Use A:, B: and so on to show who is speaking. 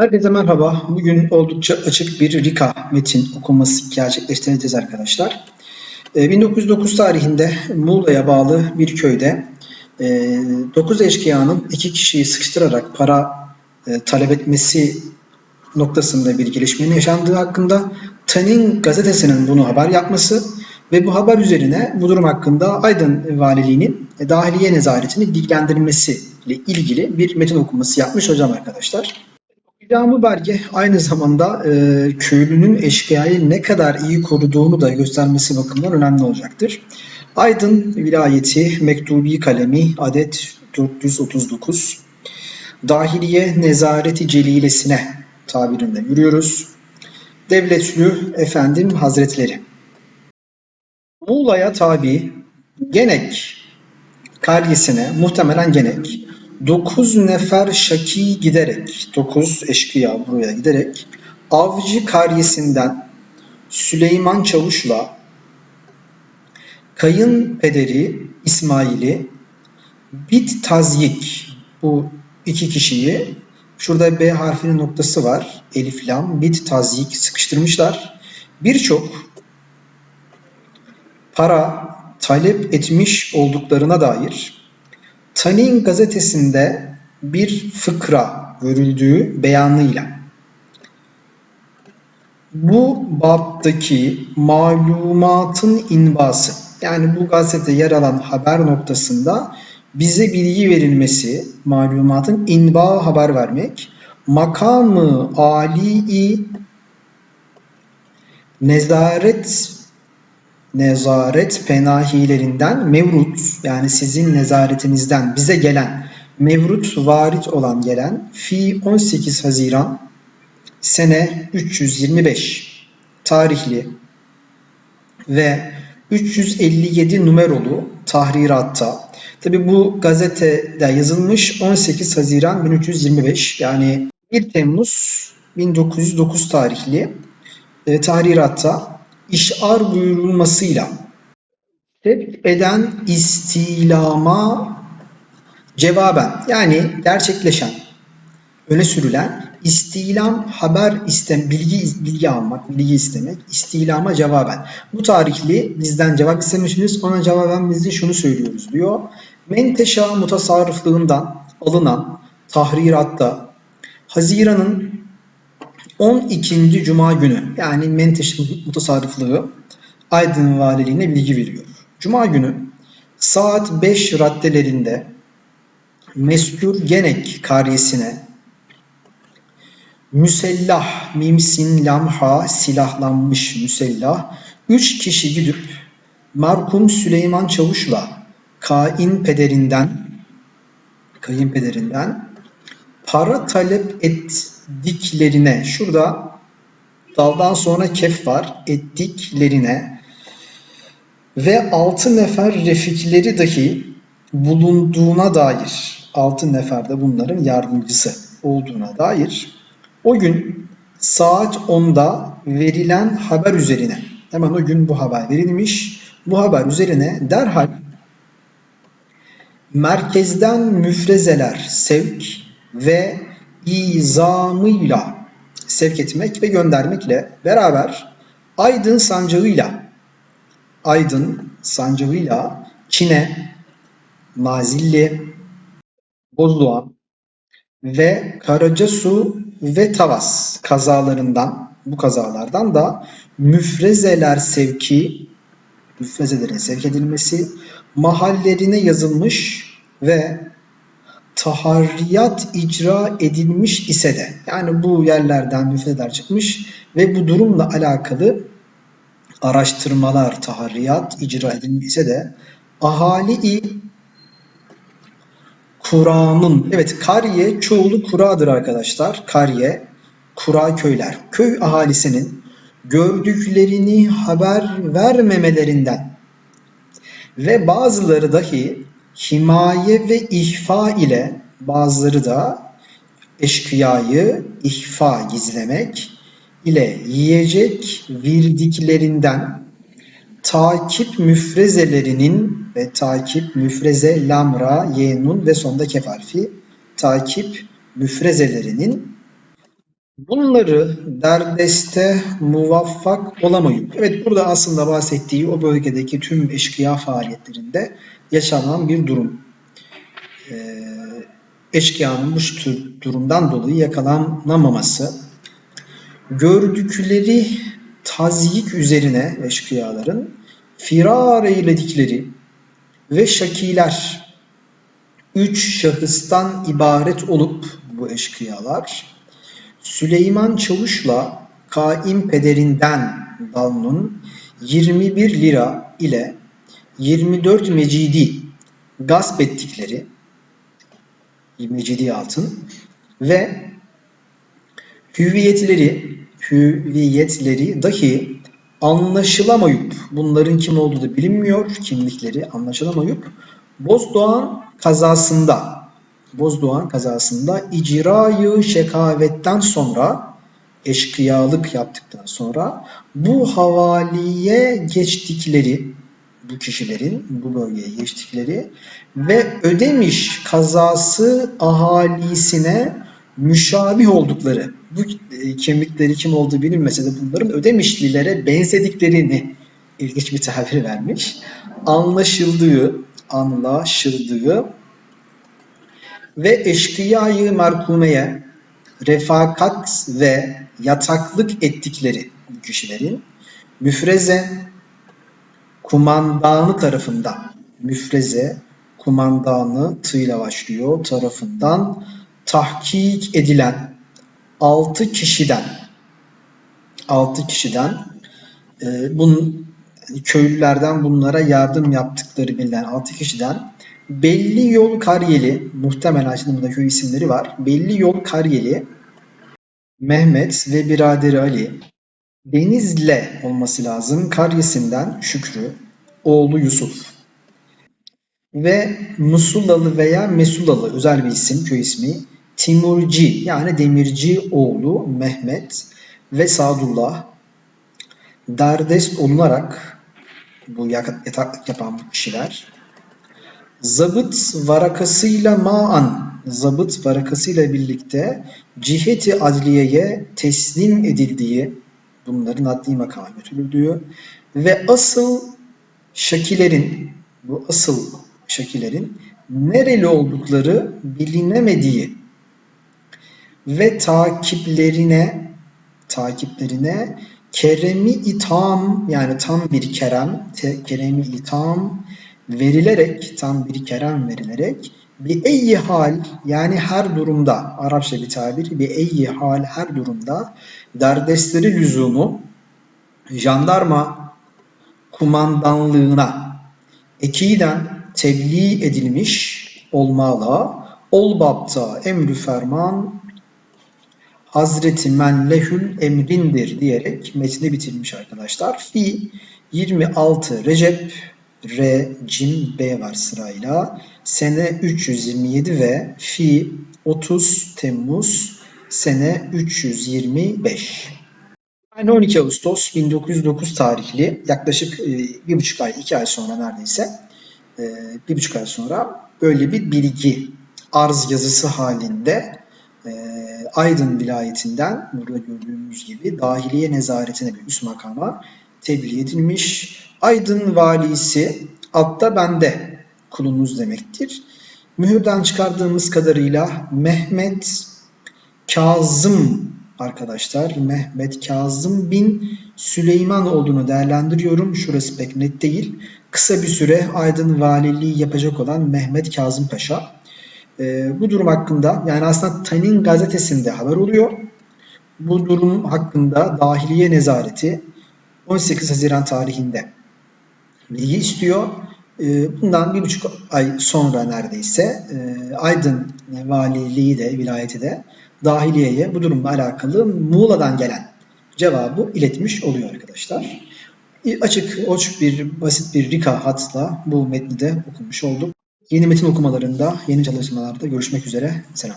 A: Herkese merhaba. Bugün oldukça açık bir Rika metin okuması gerçekleştireceğiz arkadaşlar. Ee, 1909 tarihinde Muğla'ya bağlı bir köyde 9 eşkıyanın iki kişiyi sıkıştırarak para e, talep etmesi noktasında bir gelişmenin yaşandığı hakkında Tanin gazetesinin bunu haber yapması ve bu haber üzerine bu durum hakkında Aydın Valiliğinin e, dahiliye nezaretini bilgilendirilmesi ile ilgili bir metin okuması yapmış hocam arkadaşlar. Okuyacağım belge aynı zamanda e, köylünün eşkıyayı ne kadar iyi koruduğunu da göstermesi bakımından önemli olacaktır. Aydın vilayeti mektubi kalemi adet 439 dahiliye nezareti celilesine tabirinde yürüyoruz. Devletlü efendim hazretleri. Muğla'ya tabi Genek karyesine muhtemelen Genek 9 nefer şaki giderek 9 eşkıya buraya giderek avcı karyesinden Süleyman Çavuş'la kayınpederi İsmail'i bit tazyik bu iki kişiyi şurada B harfinin noktası var. Elif lam bit tazyik sıkıştırmışlar. Birçok para talep etmiş olduklarına dair Tanin gazetesinde bir fıkra görüldüğü beyanıyla. Bu baptaki malumatın inbası yani bu gazete yer alan haber noktasında bize bilgi verilmesi, malumatın inba haber vermek, makamı ali'i nezaret nezaret penahilerinden mevrut yani sizin nezaretinizden bize gelen mevrut varit olan gelen fi 18 Haziran sene 325 tarihli ve 357 numarolu tahriratta tabi bu gazetede yazılmış 18 Haziran 1325 yani 1 Temmuz 1909 tarihli e, tahriratta işar buyurulmasıyla sevk eden istilama cevaben yani gerçekleşen öne sürülen istilam haber istem bilgi bilgi almak, bilgi istemek, istilama cevaben. Bu tarihli bizden cevap istemişsiniz. Ona cevaben biz de şunu söylüyoruz diyor. Menteşa mutasarrıflığından alınan tahriratta Haziran'ın 12. Cuma günü yani Menteşe mutasarrıflığı Aydın Valiliğine bilgi veriyor. Cuma günü saat 5 raddelerinde Meskür Genek kariyesine müsellah mimsin lamha silahlanmış müsellah 3 kişi gidip markum Süleyman Çavuş'la kain pederinden kayınpederinden para talep ettiklerine şurada daldan sonra kef var ettiklerine ve altı nefer refikleri dahi bulunduğuna dair altı neferde bunların yardımcısı olduğuna dair o gün saat 10'da verilen haber üzerine hemen o gün bu haber verilmiş bu haber üzerine derhal merkezden müfrezeler sevk ve izamıyla sevk etmek ve göndermekle beraber Aydın sancağıyla Aydın sancağıyla Çin'e, Nazilli, Bozdoğan ve Karacasu ve Tavas kazalarından bu kazalardan da müfrezeler sevki müfrezelerin sevk edilmesi mahallerine yazılmış ve taharriyat icra edilmiş ise de yani bu yerlerden müfrezeler çıkmış ve bu durumla alakalı araştırmalar taharriyat icra edilmiş ise de ahali Kur'an'ın evet Kariye çoğulu Kura'dır arkadaşlar. Kariye Kura köyler. Köy ahalisinin gördüklerini haber vermemelerinden ve bazıları dahi himaye ve ihfa ile bazıları da eşkıyayı ihfa gizlemek ile yiyecek virdiklerinden takip müfrezelerinin ve takip müfreze lamra yenun ve sonda kef harfi takip müfrezelerinin Bunları derdeste muvaffak olamayıp, evet burada aslında bahsettiği o bölgedeki tüm eşkıya faaliyetlerinde yaşanan bir durum. Ee, eşkıyanın bu tür durumdan dolayı yakalanamaması, gördükleri tazyik üzerine eşkıyaların firar eyledikleri ve şakiler üç şahıstan ibaret olup bu eşkıyalar Süleyman Çavuş'la Kaim Pederinden Dalnun 21 lira ile 24 mecidi gasp ettikleri mecidi altın ve hüviyetleri hüviyetleri dahi anlaşılamayıp bunların kim olduğu da bilinmiyor kimlikleri anlaşılamayıp Bozdoğan kazasında Bozdoğan kazasında icrayı şekavetten sonra eşkıyalık yaptıktan sonra bu havaliye geçtikleri bu kişilerin bu bölgeye geçtikleri ve ödemiş kazası ahalisine müşabih oldukları bu e, kimlikleri kim olduğu bilinmese de bunların ödemişlilere benzediklerini ilginç bir tabir vermiş. Anlaşıldığı, anlaşıldığı ve eşkıyayı merkumeye refakat ve yataklık ettikleri bu kişilerin müfreze kumandanı tarafından müfreze kumandanı tıyla başlıyor tarafından tahkik edilen 6 kişiden 6 kişiden e, bunun köylülerden bunlara yardım yaptıkları bilinen 6 kişiden belli yol Karyeli muhtemelen şimdi burada köy isimleri var. Belli yol Karyeli Mehmet ve biraderi Ali. Denizle olması lazım. Karyesinden Şükrü, oğlu Yusuf. Ve Musulalı veya Mesulalı özel bir isim, köy ismi. Timurci yani Demirci oğlu Mehmet ve Sadullah. Derdest olunarak bu yataklık yapan bu kişiler zabıt varakasıyla ma'an zabıt varakasıyla birlikte ciheti adliyeye teslim edildiği bunların adli makama götürüldüğü ve asıl şakilerin bu asıl şakilerin nereli oldukları bilinemediği ve takiplerine takiplerine keremi itham yani tam bir kerem keremi itham verilerek tam bir kerem verilerek bir eyyi hal yani her durumda Arapça bir tabir bir eyyi hal her durumda derdestleri lüzumu jandarma kumandanlığına ekiden tebliğ edilmiş olmalı. Olbapta emrü ferman Hazreti men lehül emrindir diyerek metni bitirmiş arkadaşlar. Fi 26 Recep R, Cim, B var sırayla. Sene 327 ve fi 30 Temmuz sene 325. Yani 12 Ağustos 1909 tarihli yaklaşık e, bir buçuk ay, iki ay sonra neredeyse e, bir buçuk ay sonra böyle bir bilgi arz yazısı halinde e, Aydın vilayetinden burada gördüğümüz gibi dahiliye nezaretine bir üst makama tebliğ edilmiş. Aydın valisi altta bende kulunuz demektir. Mühürden çıkardığımız kadarıyla Mehmet Kazım arkadaşlar Mehmet Kazım bin Süleyman olduğunu değerlendiriyorum. Şurası pek net değil. Kısa bir süre Aydın valiliği yapacak olan Mehmet Kazım Paşa. Ee, bu durum hakkında yani aslında Tanin gazetesinde haber oluyor. Bu durum hakkında dahiliye nezareti 18 Haziran tarihinde bilgi istiyor. Ee, bundan bir buçuk ay sonra neredeyse e, Aydın valiliği de vilayeti de dahiliyeye bu durumla alakalı Muğla'dan gelen cevabı iletmiş oluyor arkadaşlar. Açık, açık bir basit bir rika hatla bu metni de okumuş olduk. Yeni metin okumalarında, yeni çalışmalarda görüşmek üzere. Selam.